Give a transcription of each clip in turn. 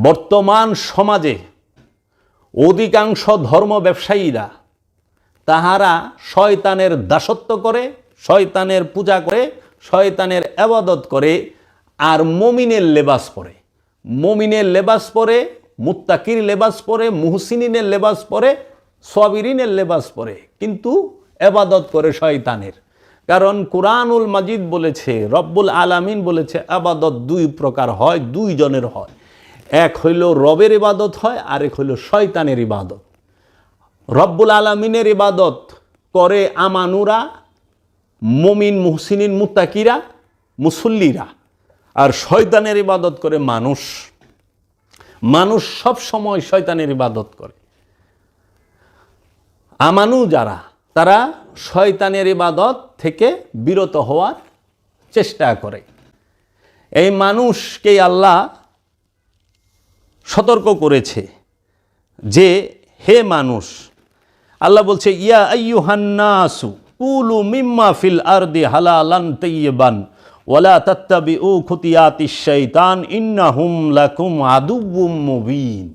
বর্তমান সমাজে অধিকাংশ ধর্ম ব্যবসায়ীরা তাহারা শয়তানের দাসত্ব করে, শয়তানের পূজা করে, শয়তানের আবাদত করে আর মমিনের লেবাস পরে। মমিনের লেবাস পরে, মুত্তাকির লেবাস পরে মুহসিনের লেবাস পরে সবিরিনের লেবাস পরে। কিন্তু আবাদত করে শয়তানের। কারণ কুরআনুল মাজিদ বলেছে, রব্বুল আলামিন বলেছে, আবাদত দুই প্রকার হয় দুই জনের হয়। এক হইল রবের ইবাদত হয়, আরেক হইল শয়তানের ইবাদত। রব্বুল আলমিনের ইবাদত করে আমানুরা, মমিন, মুহসিনিন, মুত্তাকিরা, মুসল্লিরা। আর শয়তানের ইবাদত করে মানুষ। মানুষ সব সময় শয়তানের ইবাদত করে। আমানু যারা, তারা শয়তানের ইবাদত থেকে বিরত হওয়ার চেষ্টা করে। এই মানুষকেই আল্লাহ সতর্ক করেছে যে, হে মানুষ, আল্লাহ বলছে, ইয়া আইয়ুহান্নাসু কুলু মিম্মা ফিল আরদি হালালান তাইয়্যিবান ওয়ালা তাত্তাবিউ খুতিয়াতিশ শাইতান ইন্নাহুম লাকুম আদুউম মুবিন।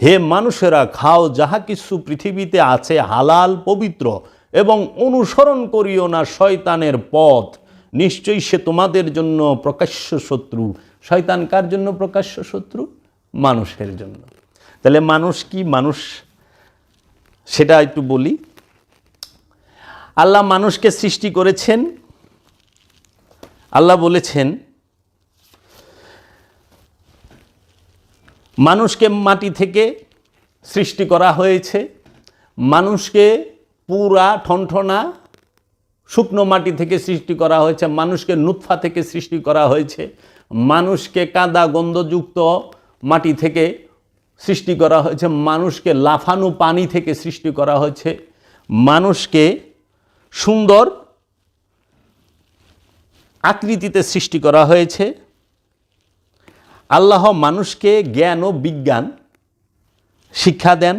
হে মানুষেরা, খাও যাহা কিছু পৃথিবীতে আছে হালাল, পবিত্র এবং অনুসরণ করিও না শয়তানের পথ। নিশ্চয়ই সে তোমাদের জন্য প্রকাশ্য শত্রু। শয়তান কার জন্য প্রকাশ্য শত্রু? মানুষের জন্য। তাহলে মানুষ কি? মানুষ, সেটা একটু বলি। আল্লাহ মানুষকে সৃষ্টি করেছেন। আল্লাহ বলেছেন, মানুষকে মাটি থেকে সৃষ্টি করা হয়েছে। মানুষকে পুরা ঠনঠনা শুকনো মাটি থেকে সৃষ্টি করা হয়েছে। মানুষকে নুৎফা থেকে সৃষ্টি করা হয়েছে। মানুষকে কাদা গন্ধযুক্ত মাটি থেকে সৃষ্টি করা হয়েছে, মানুষকে লাফানো পানি থেকে সৃষ্টি করা হয়েছে, মানুষকে সুন্দর আকৃতিতে সৃষ্টি করা হয়েছে। আল্লাহ মানুষকে জ্ঞান ও বিজ্ঞান শিক্ষা দেন,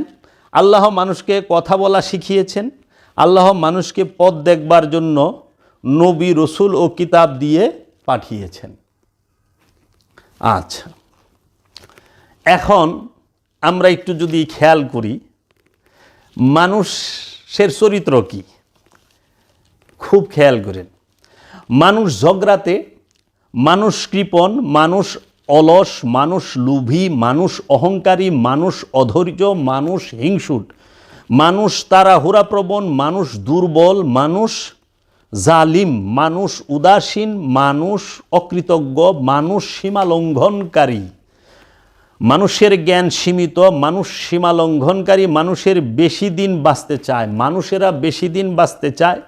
আল্লাহ মানুষকে কথা বলা শিখিয়েছেন, আল্লাহ মানুষকে পথ দেখবার জন্য নবী, রসুল ও কিতাব দিয়ে পাঠিয়েছেন। আচ্ছা। এখন আমরা একটু যদি খেয়াল করি, মানুষের চরিত্র কি? খুব খেয়াল করেন। মানুষ ঝগড়াতে, মানুষ কৃপণ, মানুষ অলস, মানুষ লোভী, মানুষ অহংকারী, মানুষ অধৈর্য, মানুষ হিংসুট, মানুষ তাড়াহুড়াপ্রবণ মানুষ দুর্বল, মানুষ জালিম, মানুষ উদাসীন, মানুষ অকৃতজ্ঞ, মানুষ সীমা লঙ্ঘনকারী মানুষের জ্ঞান সীমিত, মানুষ সীমা লঙ্ঘনকারী, মানুষের বেশি দিন বাঁচতে চায়। মানুষেরা বেশি দিন বাঁচতে চায়।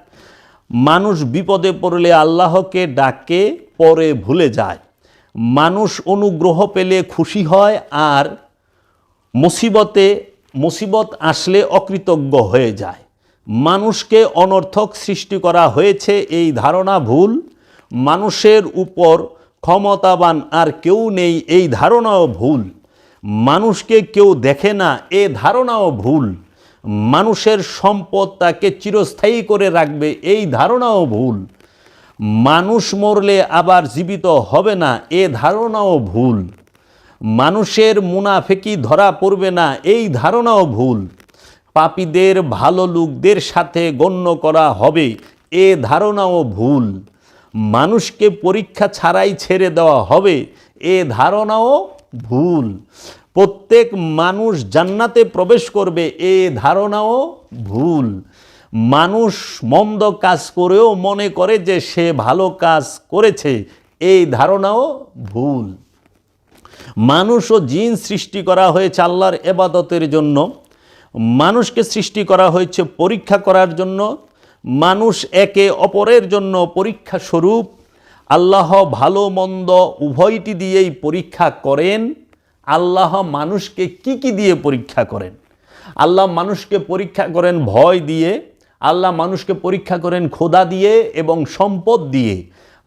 মানুষ বিপদে পড়লে আল্লাহকে ডাকে, পরে ভুলে যায়। মানুষ অনুগ্রহ পেলে খুশি হয় আর মুসিবতে, মুসিবত আসলে অকৃতজ্ঞ হয়ে যায়। মানুষকে অনর্থক সৃষ্টি করা হয়েছে, এই ধারণা ভুল। মানুষের উপর ক্ষমতাবান আর কেউ নেই, এই ধারণাও ভুল। মানুষকে কেউ দেখে না, এ ধারণাও ভুল। মানুষের সম্পদ তাকে চিরস্থায়ী করে রাখবে, এই ধারণাও ভুল। মানুষ মরলে আবার জীবিত হবে না, এ ধারণাও ভুল। মানুষের মুনাফেকি ধরা পড়বে না, এই ধারণাও ভুল। পাপীদের ভালো লোকদের সাথে গণ্য করা হবে, এ ধারণাও ভুল। মানুষকে পরীক্ষা ছাড়াই ছেড়ে দেওয়া হবে, এ ধারণাও ভুল। প্রত্যেক মানুষ জান্নাতে প্রবেশ করবে, এ ধারণাও ভুল। মানুষ মন্দ কাজ করেও মনে করে যে সে ভালো কাজ করেছে, এই ধারণাও ভুল। মানুষ ও জিন সৃষ্টি করা হয়েছে আল্লাহর এবাদতের জন্য। মানুষকে সৃষ্টি করা হয়েছে পরীক্ষা করার জন্য। মানুষ একে অপরের জন্য পরীক্ষা স্বরূপ আল্লাহ ভালো মন্দ উভয়টি দিয়েই পরীক্ষা করেন। আল্লাহ মানুষকে কি কি দিয়ে পরীক্ষা করেন? আল্লাহ মানুষকে পরীক্ষা করেন ভয় দিয়ে, আল্লাহ মানুষকে পরীক্ষা করেন খোদা দিয়ে এবং সম্পদ দিয়ে,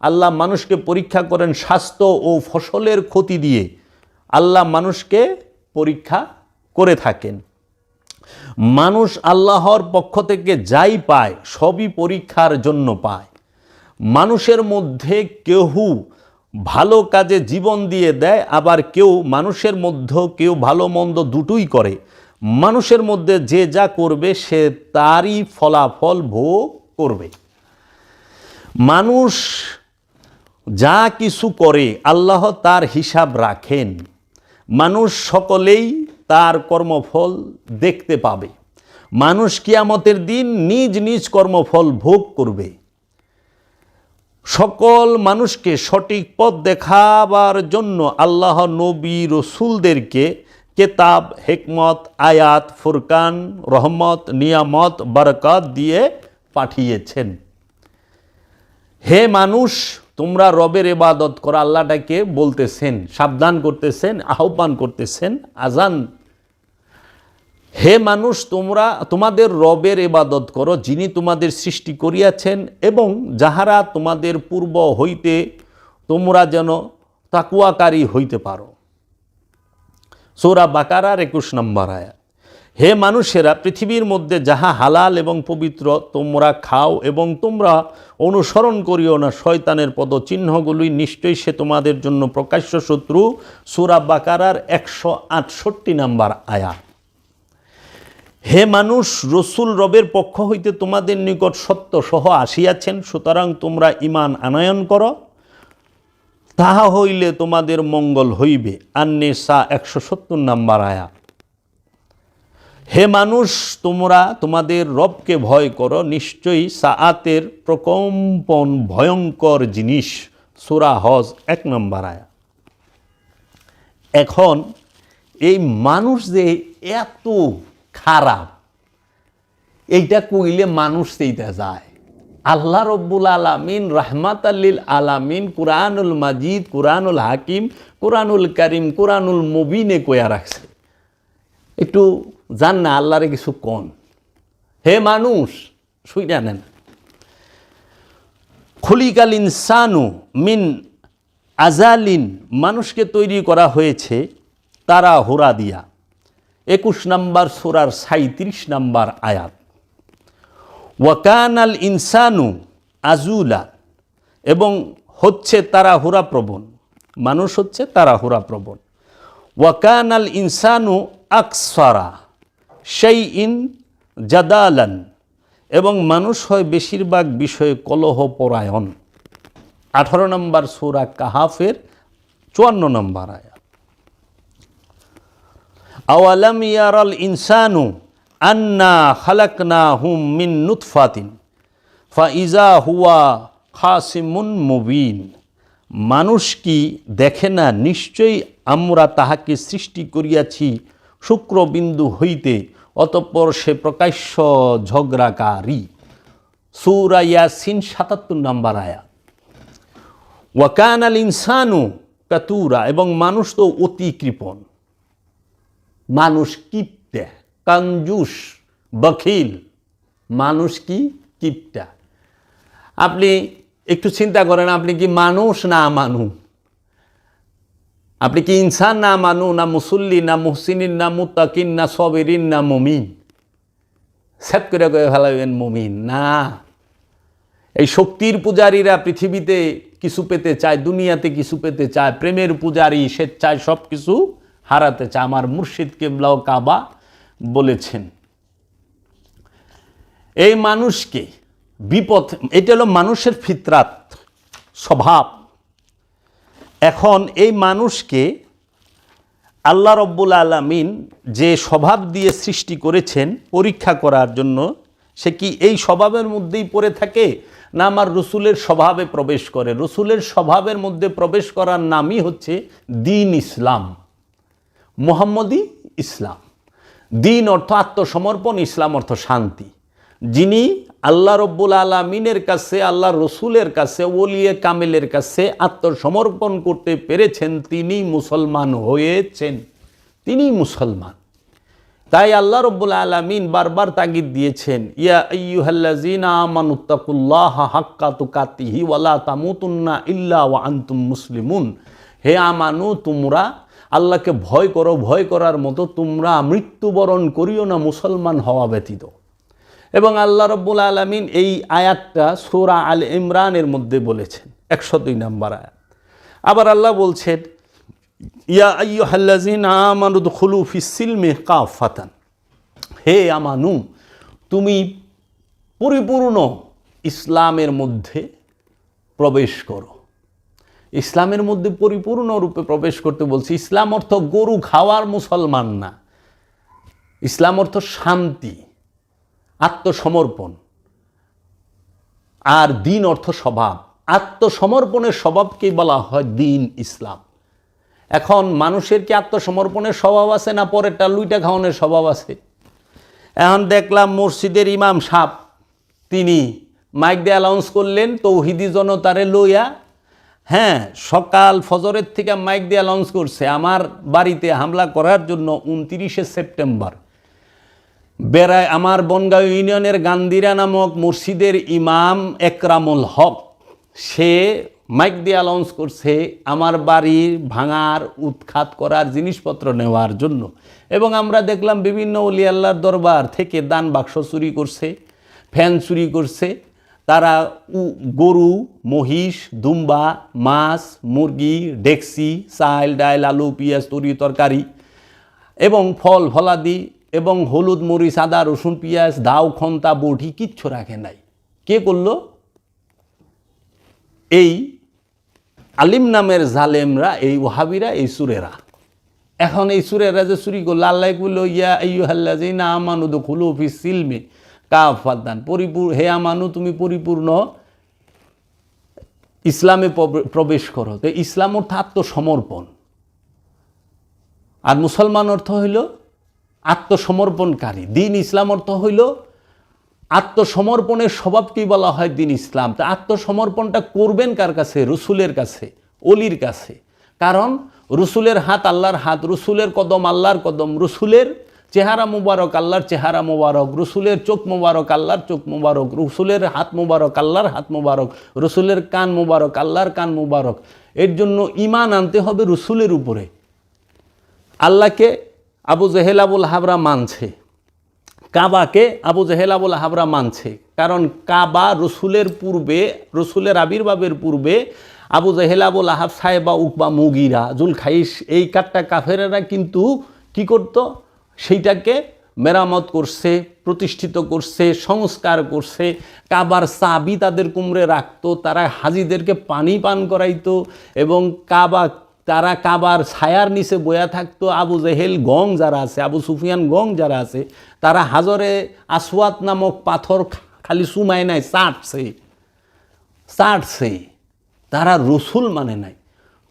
আল্লাহ মানুষকে পরীক্ষা করেন স্বাস্থ্য ও ফসলের ক্ষতি দিয়ে, আল্লাহ মানুষকে পরীক্ষা করে থাকেন। মানুষ আল্লাহর পক্ষ থেকে যাই পায়, সবই পরীক্ষার জন্য পায়। মানুষের মধ্যে কেহু ভালো কাজে জীবন দিয়ে দেয়, আবার কেউ মানুষের মধ্যেও কেউ ভালো মন্দ দুটোই করে। মানুষের মধ্যে যে যা করবে, সে তারই ফলাফল ভোগ করবে। মানুষ যা কিছু করে, আল্লাহ তার হিসাব রাখেন। মানুষ সকলেই তার কর্মফল দেখতে পাবে। মানুষ কিয়ামতের দিন নিজ নিজ কর্মফল ভোগ করবে। সকল মানুষকে সঠিক পথ দেখাবার জন্য আল্লাহ নবী রসুলদেরকে কেতাব, হেকমত, আয়াত, ফুরকান, রহমত, নিয়ামত, বরকত দিয়ে পাঠিয়েছেন। হে মানুষ, তোমরা রবের এবাদত করা, আল্লাহটাকে বলতেছেন, সাবধান করতেছেন, আহ্বান করতেছেন আজান হে মানুষ, তোমরা তোমাদের রবের এবাদত করো, যিনি তোমাদের সৃষ্টি করিয়াছেন এবং যাহারা তোমাদের পূর্ব হইতে তোমরা যেন তাকুয়াকারী হইতে পারো। সৌরা বাকারার একুশ নম্বর আয়া হে মানুষেরা, পৃথিবীর মধ্যে যাহা হালাল এবং পবিত্র তোমরা খাও এবং তোমরা অনুসরণ করিও না, শয়তানের পদচিহ্নগুলি নিশ্চয়ই সে তোমাদের জন্য প্রকাশ্য শত্রু। সুরা বাকারার একশো আটষট্টি নাম্বার আয়া হে মানুষ, রসুল রবের পক্ষ হইতে তোমাদের নিকট সত্য সহ আসিয়াছেন, সুতরাং তোমরা ইমান আনয়ন করো। তাহা হইলে তোমাদের মঙ্গল হইবে। আন্নে সা একশো সত্তর নাম্বার আয়া। হে মানুষ, তোমরা তোমাদের রবকে ভয় করো। নিশ্চয়ই সাআতের প্রকম্পন ভয়ঙ্কর জিনিস। সুরা হজ এক নম্বর আয়া। এখন এই মানুষ যে এত খারাপ। এইটা কইলে মানুষ সেইটা যায়। আল্লাহ রব্বুল আলামিন রহমাত আল্লিল আলামিন কুরআনুল মাজিদ, কুরআনুল হাকিম, কুরআনুল করিম, কুরআনুল মুবিনে কয়া রাখছে। একটু জান না আল্লাহরে কিছু কন? হে মানুষ শুই জানেন খলিকাল ইনসানু মিন আজালিন, মানুষকে তৈরি করা হয়েছে তারা হোরা দিয়া। একুশ নাম্বার সোরার সাঁত্রিশ নাম্বার আয়াত। ওয়াকান আল ইনসানু আজুলা, এবং হচ্ছে তারা প্রবণ, মানুষ হচ্ছে তারা প্রবণ। ওয়াকান আল ইনসানু আকসারা সেই ইন জাদালান, এবং মানুষ হয় বেশিরভাগ বিষয়ে কলহ পরায়ণ আঠারো নম্বর সুরা কাহাফের চুয়ান্ন নম্বর আয়া আওয়ালাম ইয়ারাল ইনসানু আন্না খালাকনা হুম মিন নুৎফাতিন ফাইজা হুয়া খাসিমুন মুবিন। মানুষ কি দেখে না, নিশ্চয়ই আমরা তাহাকে সৃষ্টি করিয়াছি শুক্রবিন্দু হইতে, অতঃপর সে প্রকাশ্য ঝগড়াকারী। সুরা ইয়াসিন সাতাত্তর নম্বর আয়া ওয়াকান আল ইনসানু কাতুরা, এবং মানুষ তো অতি কৃপণ। মানুষ কিপটে, কঞ্জুস, বখিল। মানুষ কি কিপটা? আপনি একটু চিন্তা করেন, আপনি কি মানুষ না মানু? আপনি কি ইনসান না মানু, না মুসল্লি, না মুহসিনিন, না মুতাকিন না সবেরিন, না মমিন? সেট করে করে ফেলাবেন মমিন। না। এই শক্তির পূজারীরা পৃথিবীতে কিছু পেতে চায়, দুনিয়াতে কিছু পেতে চায়, প্রেমের পূজারী, স্বেচ্ছায় সব কিছু হারাতে চায়, আমার মুর্শিদ কেবলাও কাবা বলেছেন। এই মানুষকে বিপদ এটা হলো মানুষের ফিতরাত, স্বভাব। এখন এই মানুষকে আল্লাহ রব্বুল আলমিন যে স্বভাব দিয়ে সৃষ্টি করেছেন পরীক্ষা করার জন্য, সে কি এই স্বভাবের মধ্যেই পড়ে থাকে না আমার রসুলের স্বভাবে প্রবেশ করে? রসুলের স্বভাবের মধ্যে প্রবেশ করার নামই হচ্ছে দিন ইসলাম। মোহাম্মদী ইসলাম। দিন অর্থ আত্মসমর্পণ, ইসলাম অর্থ শান্তি। যিনি আল্লাহ রব্বুল আলমিনের কাছে, আল্লাহ রসুলের কাছে ওলিয়ে কামেলের কাছে আত্মসমর্পণ করতে পেরেছেন, তিনি মুসলমান হয়েছেন। তিনি মুসলমান। তাই আল্লাহ রব্বুল আলমিন বারবার তাগিদ দিয়েছেন, ইয়া আমানুত্তাকুল্লাহ হাক্কা তুকাতিহি ওয়ালা তামুতুন্না ইল্লা ওয়া আনতুম মুসলিমুন। হে আমানু, তোমরা আল্লাহকে ভয় করো, ভয় করার মতো তোমরা মৃত্যুবরণ করিও না মুসলমান হওয়া ব্যতীত। এবং আল্লাহ রব্বুল আলমিন এই আয়াতটা সোরা আল ইমরানের মধ্যে বলেছেন একশো দুই নম্বর আয়াত। আবার আল্লাহ বলছেন, ইয়া আইয়ুহাল্লাযিন আমানু দুখুলু ফিস সিলমি কাফাতান হে আমানু, তুমি পরিপূর্ণ ইসলামের মধ্যে প্রবেশ করো। ইসলামের মধ্যে পরিপূর্ণ রূপে প্রবেশ করতে বলছি, ইসলাম অর্থ গরু খাওয়ার মুসলমান না। ইসলাম অর্থ শান্তি, আত্মসমর্পণ। আর দিন অর্থ স্বভাব, আত্মসমর্পণের স্বভাবকেই বলা হয় দিন ইসলাম। এখন মানুষের কি আত্মসমর্পণের স্বভাব আছে না পরেরটা লুইটা খাওয়ানোর স্বভাব আছে? এখন দেখলাম মসজিদের ইমাম সাপ তিনি মাইক দিয়ে অ্যালাউন্স করলেন, তৌহিদি জনতারে লইয়া হ্যাঁ সকাল ফজরের থেকে মাইক দিয়ে অ্যালাউন্স করছে, আমার বাড়িতে হামলা করার জন্য উনতিরিশে সেপ্টেম্বর। বেড়ায় আমার বনগাঁও ইউনিয়নের গান্দিরা নামক মসজিদের ইমাম একরামুল হক, সে মাইক দিয়ে অ্যালাউন্স করছে, আমার বাড়ির ভাঙার, উৎখাত করার জিনিসপত্র নেওয়ার জন্য। এবং আমরা দেখলাম বিভিন্ন অলি আল্লাহর দরবার থেকে দান বাক্স চুরি করছে, ফ্যান চুরি করছে তারা গরু, মহিষ, দুম্বা, মাছ, মুরগি, ডেক্সি চাল ডাল আলু, পেঁয়াজ, তরি, তরকারি এবং ফল, ফলাদি এবং হলুদ, মরিচ, আদা, রসুন, পেঁয়াজ, দাও, খন্তা, বটি কিচ্ছু রাখে নাই। কে করল? এই আলিম নামের জালেমরা, এই ওহাবিরা, এই সুরেরা। এখন এই সুরেরা যে চুরি করল, আল্লাহ ইয়া আইয়ুহাল্লা যে না আমানু দো খুলো অফিস সিলমে। কাফাদান পরিপূর্ণ হে আমানু, তুমি পরিপূর্ণ ইসলামে প্রবেশ করো। তো ইসলাম অর্থ আত্মসমর্পণ। আর মুসলমান অর্থ হইল আত্মসমর্পণকারী। দিন ইসলাম অর্থ হইল আত্মসমর্পণের স্বভাবকেই বলা হয় দিন ইসলাম। তা আত্মসমর্পণটা করবেন কার কাছে? রসুলের কাছে, অলির কাছে। কারণ রসুলের হাত আল্লাহর হাত, রসুলের কদম আল্লাহর কদম, রসুলের চেহারা মুবারক, আল্লাহর চেহারা মুবারক, রসুলের চোখ মুবারক, আল্লাহর চোখ মুবারক, রসুলের হাত মুবারক, আল্লাহর হাত মুবারক, রসুলের কান মুবারক, আল্লাহর কান মুবারক। এর জন্য ইমান আনতে হবে রসুলের উপরে। আল্লাহকে আবু জেহেল আবুল হাবরা মানছে। কাবাকে আবু জেহেল আবুল হাবরা মানছে। কারণ কাবা রসুলের পূর্বে, রসুলের আবির্ভাবের পূর্বে আবু জেহেল আবুল আহাব সাহেবা উকবা মুগিরা জুল খাইস এই কাটটা কাফেরেরা কিন্তু কি করত? সেইটাকে মেরামত করছে, প্রতিষ্ঠিত করছে, সংস্কার করছে। কাবার চাবি তাদের কুমড়ে রাখতো, তারা হাজিদেরকে পানি পান করাইতো এবং কাবা, তারা কাবার ছায়ার নিচে বয়া থাকতো। আবু জেহেল গং যারা আছে, আবু সুফিয়ান গং যারা আছে, তারা হাজরে আসওয়াত নামক পাথর খালি সুমায় নাই, চাটছে। চাটছে। তারা রসুল মানে নাই।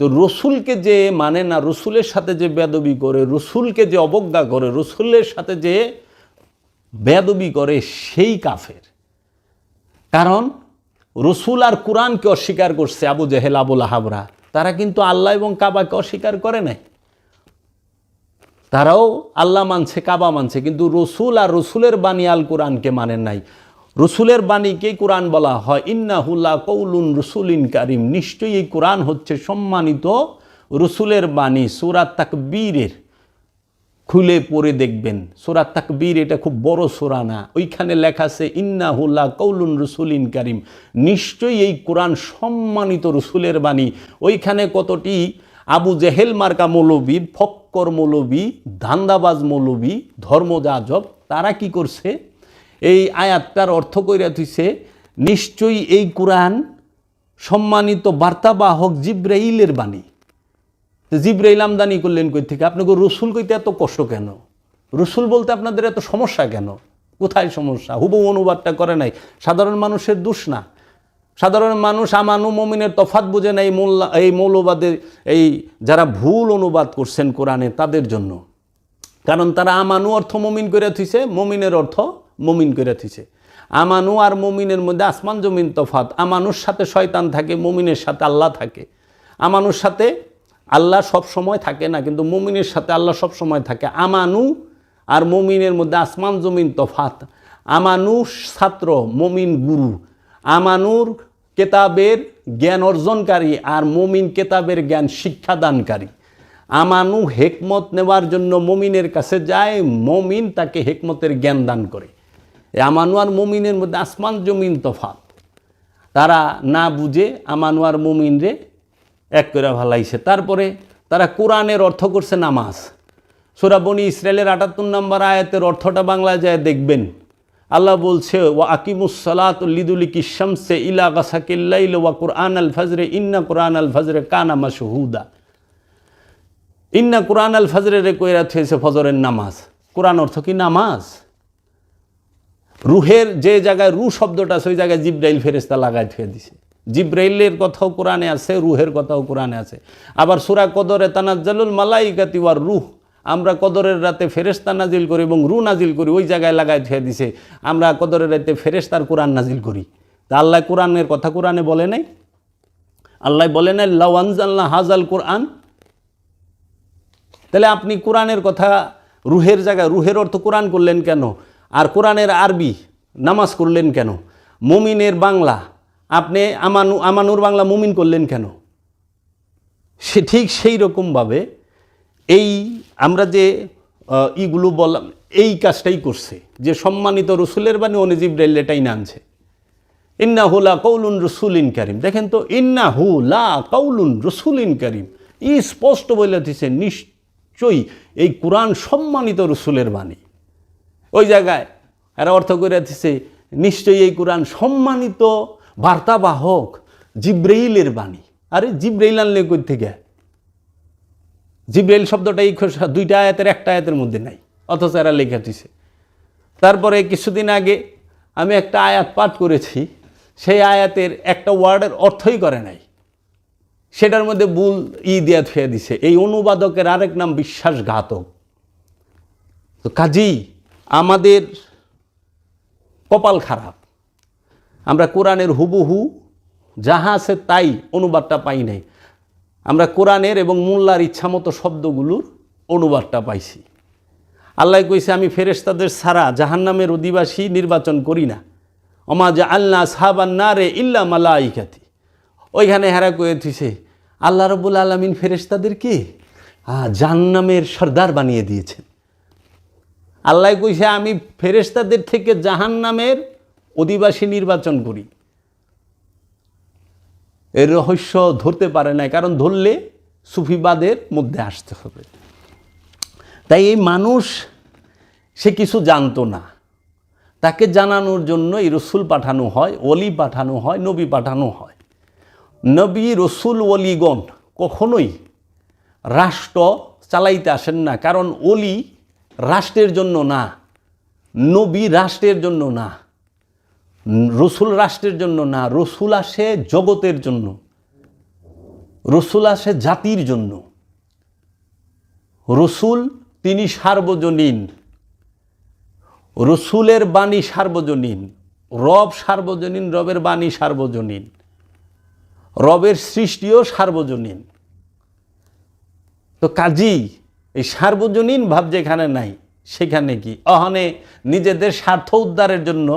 তো রসুলকে যে মানে না, রসুলের সাথে যে বেদবি করে, রসুলকে যে অবজ্ঞা করে, রসুলের সাথে যে বেদবি করে, সেই কাফের। কারণ রসুল আর কোরআনকে অস্বীকার করছে আবু জেহেল আবুল আহাবরা তারা কিন্তু আল্লাহ এবং কাবাকে অস্বীকার করে নাই। তারাও আল্লাহ মানছে, কাবা মানছে, কিন্তু রসুল আর রসুলের বাণী আল কোরআনকে মানেন নাই। রসুলের বাণীকেই কোরআন বলা হয়। ইন্নাহুল্লাহ কৌলুন রসুলিন কারিম। নিশ্চয়ই এই কোরআন হচ্ছে সম্মানিত রসুলের বাণী। সুরাত তাকবীরের খুলে পড়ে দেখবেন। সোরা তাকবীর এটা খুব বড় সোরা না। ওইখানে লেখা আছে ইন্নাহুল্লাহ কৌলুন রসুলিন কারিম। নিশ্চয়ই এই কোরআন সম্মানিত রসুলের বাণী। ওইখানে কতটি? আবু জেহেল মার্কা মৌলবী, ফক্কর মৌলবী, ধান্দাবাজ মৌলবী, ধর্মযাজক, তারা কি করছে? এই আয়াতটার অর্থ কইরা থুইছে নিশ্চয়ই এই কোরআন সম্মানিত বার্তাবাহক জিব্রাইলের বাণী। তো জিব্রাইল আমদানি করলেন কই থেকে? আপনাকে রসুল কইতে এত কষ্ট কেন? রসুল বলতে আপনাদের এত সমস্যা কেন? কোথায় সমস্যা? হুবু অনুবাদটা করে নাই। সাধারণ মানুষের দোষ না। সাধারণ মানুষ আমানু মমিনের তফাত বুঝে নাই, মোল্লা, এই মৌলবাদের, এই যারা ভুল অনুবাদ করছেন কোরআনে তাদের জন্য। কারণ তারা আমানু অর্থ মমিন করে থুইছে, মমিনের অর্থ মমিন করে থুইছে। আমানু আর মমিনের মধ্যে আসমান জমিন তফাত। আমানুর সাথে শয়তান থাকে, মমিনের সাথে আল্লাহ থাকে। আমানুর সাথে আল্লাহ সব সময় থাকে না, কিন্তু মমিনের সাথে আল্লাহ সব সময় থাকে। আমানু আর মমিনের মধ্যে আসমান জমিন তফাত। আমানু ছাত্র, মমিন গুরু। আমানুর কেতাবের জ্ঞান অর্জনকারী আর মমিন কেতাবের জ্ঞান শিক্ষাদানকারী। আমানু হেকমত নেওয়ার জন্য মমিনের কাছে যায়, মমিন তাকে হেকমতের জ্ঞান দান করে। এই আমানু আর মমিনের মধ্যে আসমান, জমিন তফাত তারা না বুঝে আমানুয়ার আর মমিন রে এক করে ভালাইছে তারপরে তারা কোরআনের অর্থ করছে নামাজ। সোরাবনি ইসরায়েলের আটাত্তর নম্বর আয়াতের অর্থটা বাংলায় যায় দেখবেন। আল্লাহ বলছে ও আকিমুসলাত লিদুলি ইলা গাসাকিল্লাইল ওয়া কোরআন আল ফজরে, ইন্না কোরআন আল ফজরে কানা মাসহুদা ইন্না কোরআন আল ফজরে রে কইরা থেছে ফজরের নামাজ। কোরআন অর্থ কি নামাজ? রুহের যে জায়গায় রু শব্দটা সেই জায়গায় জিব্রাইল ফেরেস্তা লাগাই থুয়ে দিছে। জিব্রাইলের কথাও কোরআনে আছে, রুহের কথাও কোরআনে আছে। আবার সুরা কদরে তানাজ্জালুল মালাইকাতি ওয়ার রুহ, আমরা কদরের রাতে ফেরেস্তা নাজিল করি এবং রু নাজিল করি, ওই জায়গায় লাগাই থুয়ে দিছে। আমরা কদরের রাতে ফেরেস্তার কোরআন নাজিল করি। তা আল্লাহ কোরআনের কথা কোরআনে বলে নাই? আল্লাহ বলে নাই লাওয়ানজাল্লাহ হাজাল কোরআন তাহলে আপনি কোরআনের কথা, রুহের জায়গায়, রুহের অর্থ কোরআন করলেন কেন? আর কোরআনের আরবি নামাজ করলেন কেন? মুমিনের বাংলা, আপনি আমানু, আমানুর বাংলা মুমিন করলেন কেন? সে ঠিক সেই রকমভাবে এই আমরা যে ইগুলো বললাম, এই কাজটাই করছে। যে সম্মানিত রসুলের বাণী অনিজিব্রাইল এটাই নামছে। ইন্না হুলা কৌলুন রসুলিন করিম। দেখেন তো ইন্না হু লা কৌলুন রসুলিন করিম। ই স্পষ্ট বলে দিছে, নিশ্চয়ই এই কোরআন সম্মানিত রসুলের বাণী। ওই জায়গায়। এরা অর্থ করে দিছে নিশ্চয়ই এই কোরআন সম্মানিত বার্তাবাহক জিব্রেইলের বাণী। আরে, জিব্রাইল আনলে কই থেকে? জিব্রেইল শব্দটা এই দুইটা আয়াতের, একটা আয়াতের মধ্যে নাই, অথচ এরা লেখা দিছে। তারপরে কিছুদিন আগে আমি একটা আয়াত পাঠ করেছি, সেই আয়াতের একটা ওয়ার্ডের অর্থই করে নাই। সেটার মধ্যে বুল ই দিয়া থুয়ে দিছে, এই অনুবাদকের আরেক নাম বিশ্বাসঘাতক। তো কাজী আমাদের কপাল খারাপ। আমরা কোরআনের হুবহু, যাহা আছে তাই অনুবাদটা পাই নাই। আমরা কোরআনের এবং মোল্লার ইচ্ছামতো শব্দগুলোর অনুবাদটা পাইছি। আল্লাহ কইছে, আমি ফেরেশতাদের ছাড়া জাহান্নামের অধিবাসী নির্বাচন করি না। অমা আল্লাহ সাহাবান না রে ইল্লা মালাইকাতি ওইখানে হেরা কয়ে থুইছে আল্লাহ রবুল আলমিন ফেরেশতাদেরকে হ্যাঁ জাহান্নামের সর্দার বানিয়ে দিয়েছেন। আল্লাহ কইছে, আমি ফেরেশতাদের থেকে জাহান্নামের অধিবাসী নির্বাচন করি। এর রহস্য ধরতে পারে না কারণ ধরলে সুফিবাদের মধ্যে আসতে হবে। তাই এই মানুষ, সে কিছু জানতো না। তাকে জানানোর জন্য এই রসুল পাঠানো হয় অলি পাঠানো হয়, নবী পাঠানো হয়। নবী, রসুল অলিগণ কখনোই রাষ্ট্র চালাইতে আসেন না, কারণ অলি রাষ্ট্রের জন্য না, নবী রাষ্ট্রের জন্য না, রসুল রাষ্ট্রের জন্য না, রসুল আসে জগতের জন্য, রসুল আসে জাতির জন্য। রসুল তিনি সার্বজনীন, রসুলের বাণী সার্বজনীন, রব সার্বজনীন, রবের বাণী সার্বজনীন, রবের সৃষ্টিও সার্বজনীন। তো কাজী এই সার্বজনীন ভাব যেখানে নাই, সেখানে কি? অহনে নিজেদের স্বার্থ উদ্ধারের জন্য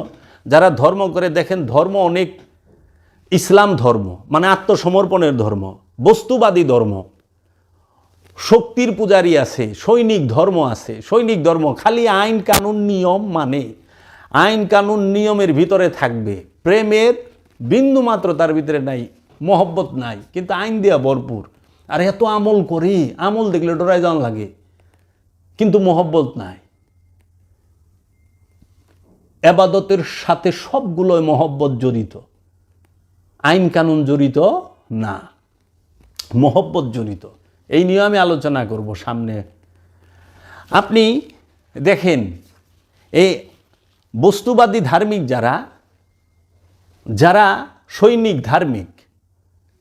যারা ধর্ম করে, দেখেন ধর্ম অনেক ইসলাম ধর্ম মানে আত্মসমর্পণের ধর্ম, বস্তুবাদী ধর্ম। শক্তির পূজারী আছে, সৈনিক ধর্ম আছে, সৈনিক ধর্ম, খালি আইন কানুন নিয়ম মানে আইন কানুন নিয়মের ভিতরে থাকবে। প্রেমের বিন্দু মাত্র তার ভিতরে নাই, মহব্বত নাই, কিন্তু আইন দেওয়া ভরপুর। আর এত আমল করি, আমল দেখলে ডরাই যাওয়া লাগে। কিন্তু মহব্বত নাই। এবাদতের সাথে সবগুলোই মহব্বত জড়িত। আইন কানুন জড়িত না। মহব্বত জড়িত। এই নিয়ে আমি আলোচনা করব সামনে। আপনি দেখেন এই বস্তুবাদী ধার্মিক যারা যারা সৈনিক ধার্মিক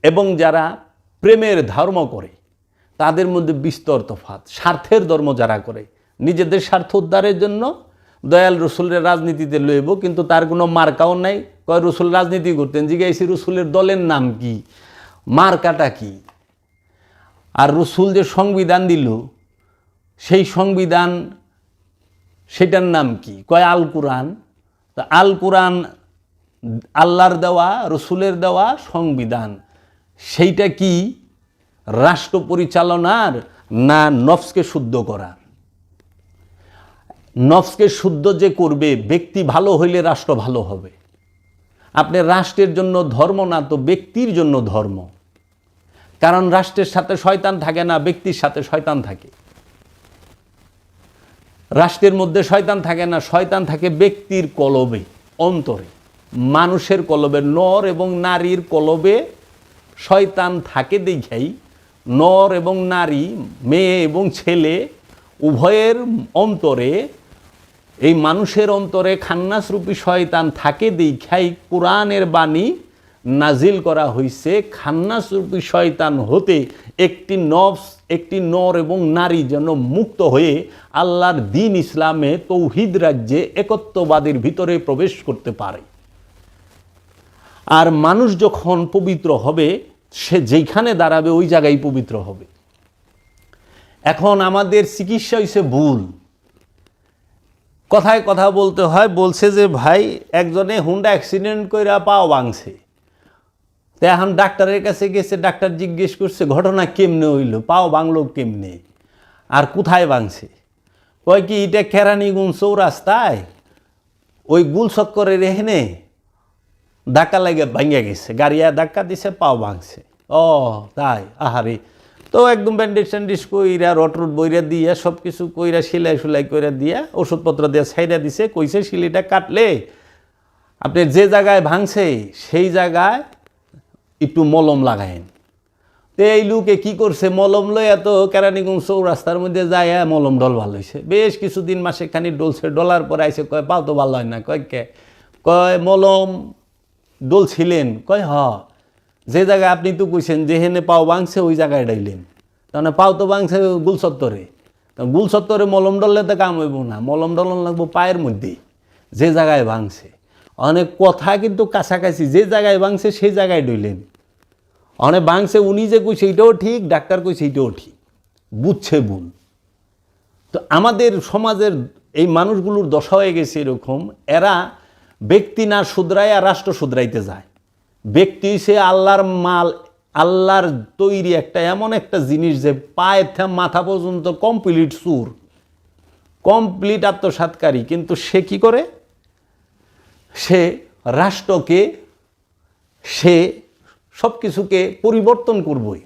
এবং যারা প্রেমের ধর্ম করে, তাদের মধ্যে বিস্তর তফাত স্বার্থের ধর্ম যারা করে, নিজেদের স্বার্থ উদ্ধারের জন্য দয়াল রসুলের রাজনীতিতে লইব, কিন্তু তার কোনো মার্কাও নাই। কয়, রসুল রাজনীতি করতেন জিজ্ঞাসি রসুলের দলের নাম কি? মার্কাটা কি? আর রসুল যে সংবিধান দিল, সেই সংবিধান, সেটার নাম কি? কয়, আল কোরআন। তা আল কোরআন আল্লাহর দেওয়া, রসুলের দেওয়া সংবিধান। সেইটা কি? রাষ্ট্র পরিচালনার না নফসকে শুদ্ধ করার? নফসকে শুদ্ধ যে করবে, ব্যক্তি ভালো হইলে রাষ্ট্র ভালো হবে। আপনি রাষ্ট্রের জন্য ধর্ম না, তো ব্যক্তির জন্য ধর্ম। কারণ রাষ্ট্রের সাথে শয়তান থাকে না, ব্যক্তির সাথে শয়তান থাকে। রাষ্ট্রের মধ্যে শয়তান থাকে না, শয়তান থাকে ব্যক্তির কলবে, অন্তরে। মানুষের কলবে, নর এবং নারীর কলবে শয়তান থাকে দেখাই, নর এবং নারী, মেয়ে এবং ছেলে, উভয়ের অন্তরে, এই মানুষের অন্তরে খান্নাসরূপী শয়তান থাকে দেখাই, কোরআনের বাণী নাজিল করা হয়েছে খান্নাসরূপী শয়তান হতে একটি নফস, একটি নর এবং নারী যেন মুক্ত হয়ে আল্লাহর দিন ইসলামে তৌহিদ রাজ্যে একত্ববাদের ভিতরে প্রবেশ করতে পারে। আর মানুষ যখন পবিত্র হবে, সে যেখানে দাঁড়াবে, ওই জায়গায় পবিত্র হবে। এখন আমাদের চিকিৎসা হয়েছে ভুল। কথায় কথা বলতে হয়, বলছে যে, ভাই, একজনে হুন্ডা অ্যাক্সিডেন্ট কইরা পাও ভাঙছে। তো এখন ডাক্তারের কাছে গেছে, ডাক্তার জিজ্ঞেস করছে, ঘটনা কেমনে হইল? পাও ভাঙলো কেমনে? আর কোথায় ভাঙছে? কয় কি, এটা কেরানীগুন চৌরাস্তায়। ওই গুল চক্করের এখানে। ধাক্কা লাগে ভাঙিয়া গেছে। গাড়িয়া ধাক্কা দিছে, পাও ভাঙছে। ও, তাই? আহারে। তো একদম ব্যান্ডেজ ট্যান্ডেজ কইরা রট রুট বইরা দিয়া সব কিছু কইরা, সেলাই সুলাই কইরা দিয়া ওষুধপত্র দিয়া ছাইরা দিছে, কইছে সিলিটা কাটলে আপনি যে জায়গায় ভাঙছে, সেই জায়গায় একটু মলম লাগায়েন। তো এই লোকে কি করছে? মলম লইয়া তো কেরানীগঞ্জ চৌরাস্তার মধ্যে যায় মলম ডল ভালো হয়েছে বেশ কিছুদিন মাসে খানি ডলছে ডলার পরে আইসে কয় পাও তো ভালো হয় না, কয় কে? কয় মলম ডলছিলেন কয় হ, যে জায়গায় আপনি তো কইছেন যেখানে পাও বাংছে, ওই জায়গায় ডাইলেন। তাহলে পাও তো ভাঙছে গুলসত্তরে তা গুলসত্তরে মলম ডললে তো কাম হইব না, মলম ডলন লাগবো পায়ের মধ্যে, যে জায়গায় ভাঙছে অনেক কথা কিন্তু কাছাকাছি, যে জায়গায় ভাঙছে সেই জায়গায় ডইলেন। অনেক ভাঙছে উনি যে কইছে এইটাও ঠিক, ডাক্তার কইছে এইটাও ঠিক, বুঝছে ভুল। তো আমাদের সমাজের এই মানুষগুলোর দশা হয়ে গেছে এরকম, এরা ব্যক্তি না শুধরায় আর রাষ্ট্র শুধরাইতে যায়। ব্যক্তি সে আল্লাহর মাল, আল্লাহর তৈরি একটা এমন একটা জিনিস যে পায়ের থেকে মাথা পর্যন্ত কমপ্লিট সুর কমপ্লিট আত্মসাৎকারী কিন্তু সে কি করে? সে রাষ্ট্রকে, সে সব কিছুকে পরিবর্তন করবই।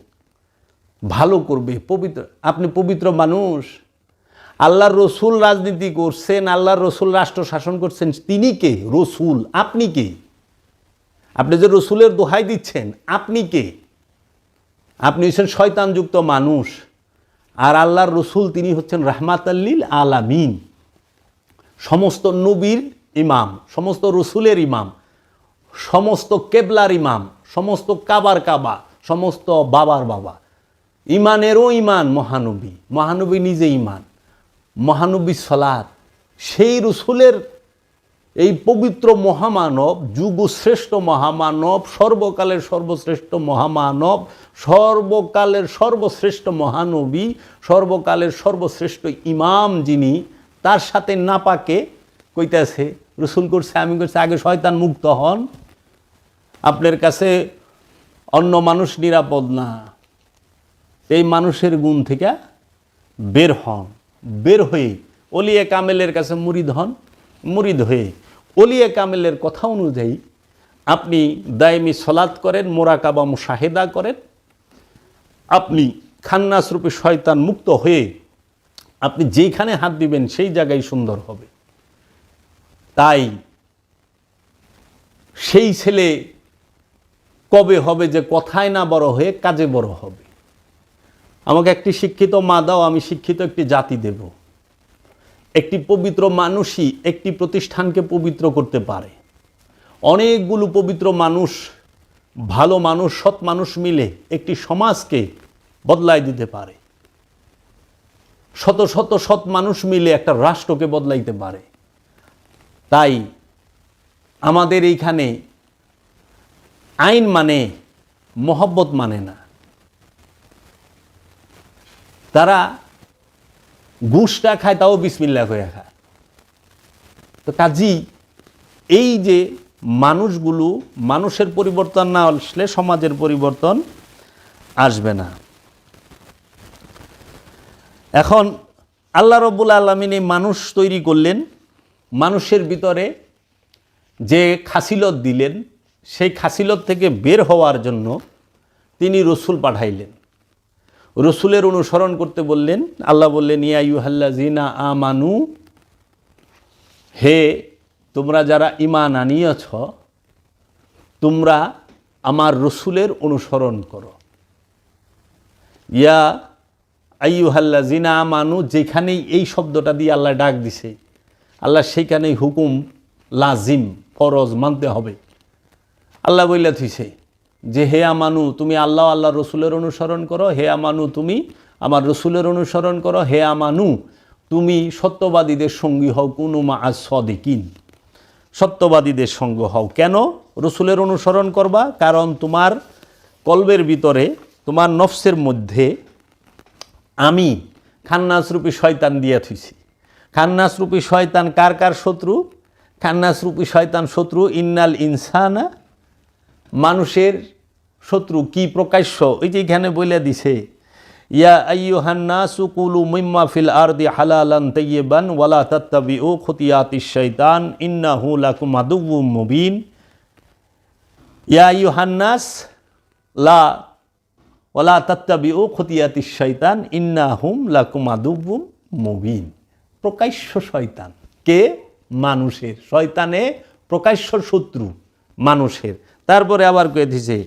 ভালো করবে, পবিত্র, আপনি পবিত্র মানুষ আল্লাহর রসুল রাজনীতি করছেন, আল্লাহর রসুল রাষ্ট্র শাসন করছেন, তিনি কে? রসুল। আপনি কে? আপনি যে রসুলের দোহাই দিচ্ছেন, আপনি কে? আপনি হচ্ছেন শয়তানযুক্ত মানুষ। আর আল্লাহর রসুল তিনি হচ্ছেন রাহমাত আল্লিল আলামিন। সমস্ত নবীর ইমাম, সমস্ত রসুলের ইমাম, সমস্ত কেবলার ইমাম, সমস্ত কাবার কাবা, সমস্ত বাবার বাবা। ইমানেরও ইমান মহানবী মহানবী নিজে ইমান। মহানবী সলাদ সেই রসুলের এই পবিত্র মহামানব, যুগশ্রেষ্ঠ মহামানব, সর্বকালের সর্বশ্রেষ্ঠ মহামানব, সর্বকালের সর্বশ্রেষ্ঠ মহানবী, সর্বকালের সর্বশ্রেষ্ঠ ইমাম যিনি, তার সাথে নাপাকে কইতেছে, রসুল করছে, আমি করছে, আগে শয়তান মুক্ত হন, আপনার কাছে অন্য মানুষ নিরাপদ না। এই মানুষের গুণ থেকে বের হন। বের হয়ে অলিয়ে কামেলের কাছে মুরিদ হন, মুরিদ হয়ে অলিয়ে কামেলের কথা অনুযায়ী আপনি দায়মি সলাৎ করেন, মোরাকাবা মুশাহেদা করেন। আপনি খান্নাসরূপে শয়তান মুক্ত হয়ে আপনি যেইখানে হাত দিবেন সেই জায়গায় সুন্দর হবে। তাই সেই ছেলে কবে হবে যে কথায় না বড় হয়ে কাজে বড় হবে? আমাকে একটি শিক্ষিত মা দাও, আমি শিক্ষিত একটি জাতি দেব। একটি পবিত্র মানুষই একটি প্রতিষ্ঠানকে পবিত্র করতে পারে। অনেকগুলো পবিত্র মানুষ, ভালো মানুষ, সৎ মানুষ মিলে একটি সমাজকে বদলাই দিতে পারে। শত শত সৎ মানুষ মিলে একটা রাষ্ট্রকে বদলাইতে পারে। তাই আমাদের এইখানে আইন মানে মহব্বত মানে না। তারা ঘুষটা খায়, তাও বিসমিল্লা করে খায়। তো কাজী, এই যে মানুষগুলো, মানুষের পরিবর্তন না আসলে সমাজের পরিবর্তন আসবে না। এখন আল্লাহ রব্বুল আলমিন এই মানুষ তৈরি করলেন, মানুষের ভিতরে যে খাসিলত দিলেন, সেই খাসিলত থেকে বের হওয়ার জন্য তিনি রসুল পাঠাইলেন। রসুলের অনুসরণ করতে বললেন, আল্লাহ বললেন, ইয়া ইউহাল্লা জিনা আমানু, হে তোমরা যারা ইমান আনিয়েছ, তোমরা আমার রসুলের অনুসরণ করো। ইয়া আইয়ুহাল্লা জিনা মানু যেখানেই এই শব্দটা দিয়ে আল্লাহ ডাক দিছে, আল্লাহ সেইখানেই হুকুম লাজিম, ফরজ মানতে হবে। আল্লাহ বইলা থুইছে যে হে আমানু, তুমি আল্লাহ আল্লাহ রসুলের অনুসরণ করো, হে আমানু, তুমি আমার রসুলের অনুসরণ করো, হে আমানু, তুমি সত্যবাদীদের সঙ্গী হও, কোনো মা আজ সদিকিন। সত্যবাদীদের সঙ্গ হও। কেন? রসুলের অনুসরণ করবা, কারণ তোমার কলবের ভিতরে, তোমার নফসের মধ্যে আমি খান্নাসরূপী শয়তান দিয়া থুইছি। খান্নাসরূপী শয়তান কার কার শত্রু? খান্নাসরূপী শয়তান শত্রু, ইন্নাল ইনসানা মানুষের শত্রু কি প্রকাশ্য? ওই যে এখানে বলে দিছে, ইয়া আইয়ুহান্নাসু কুলু মিম্মা ফিল আরদি হালালান তাইয়িবান ওয়ালা তাত্তাবিউ খুতিয়াতিশ শাইতান ইন্নাহু লাকুম আদুউম মুবিন। ইয়া আইয়ুহান্নাস লা ওয়ালা তাত্তাবিউ খুতিয়াতিশ শাইতান ইন্নাহুম লাকুম আদুউম মুবিন। প্রকাশ্য শয়তান। কে? মানুষের। শয়তানে প্রকাশ্য শত্রু মানুষের। তারপরে আবার কয়ে দিছে,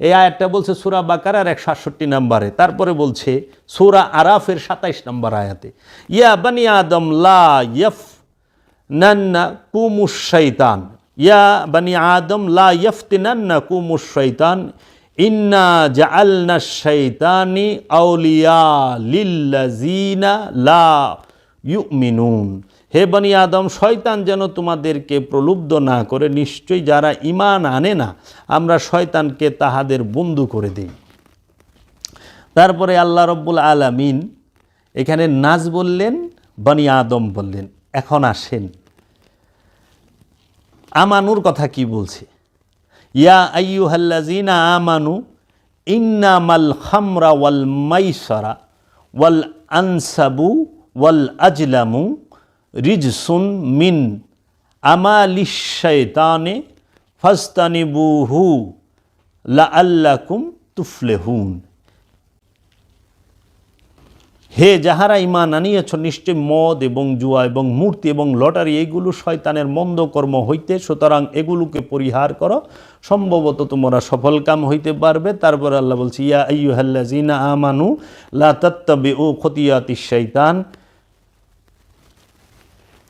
এই আয়াতটা বলছে সুরা বাকারার এক সাতষট্টি নম্বরে, তারপরে বলছে সুরা আরাফের সাতাইশ নম্বর আয়াতে, ইয়া বানি আদম লা নান্না কুমুস শৈতান ইয়া বানি আদম লা ইয়ফতিনান্না কুমুস শৈতান ইন্না জাআলনা শৈতানি আউলিয়া লিল্লাজিনা লা ইউমিনুন। হে বনি আদম, শয়তান যেন তোমাদেরকে প্রলুব্ধ না করে, নিশ্চয়ই যারা ইমান আনে না, আমরা শয়তানকে তাহাদের বন্ধু করে দিই। তারপরে আল্লাহ রব্বুল আলামিন এখানে নাজ বললেন, বনি আদম বললেন, এখন আসেন। আমানুর কথা কি বলছে? ইয়া আইয়ুহাল্লাজিনা আমানু, ইন্নামাল খামরা ওয়াল মাইসরা, ওয়াল আনসাবু ওয়াল আজলামু রিজসুন মিন আমালিশ শয়তানে ফাস্তানিবুহু লাআল্লাকুম তুফলেহুন। হে যাহারা ইমান আনিয়েছ, নিশ্চয় মদ এবং জুয়া এবং মূর্তি এবং লটারি, এগুলো শয়তানের মন্দ কর্ম হইতে, সুতরাং এগুলোকে পরিহার করো। সম্ভবত তোমরা সফল কাম হইতে পারবে। তারপর আল্লাহ বলছি, ইয়া আইয়ুহাল্লাজিনা আমানু লা ও খতিয়াতি শৈতান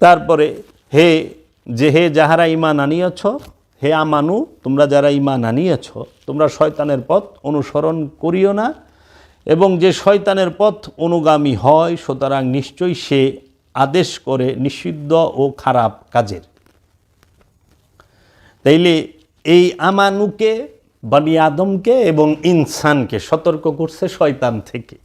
তারপরে, হে, যে হে যাহারা ইমান আনিয়েছ, হে আমানু, তোমরা যারা ইমান আনিয়েছ, তোমরা শয়তানের পথ অনুসরণ করিও না, এবং যে শয়তানের পথ অনুগামী হয়, সুতরাং নিশ্চয়ই সে আদেশ করে নিষিদ্ধ ও খারাপ কাজের। তাইলে এই আমানুকে, বানি আদমকে এবং ইনসানকে সতর্ক করছে শয়তান থেকে।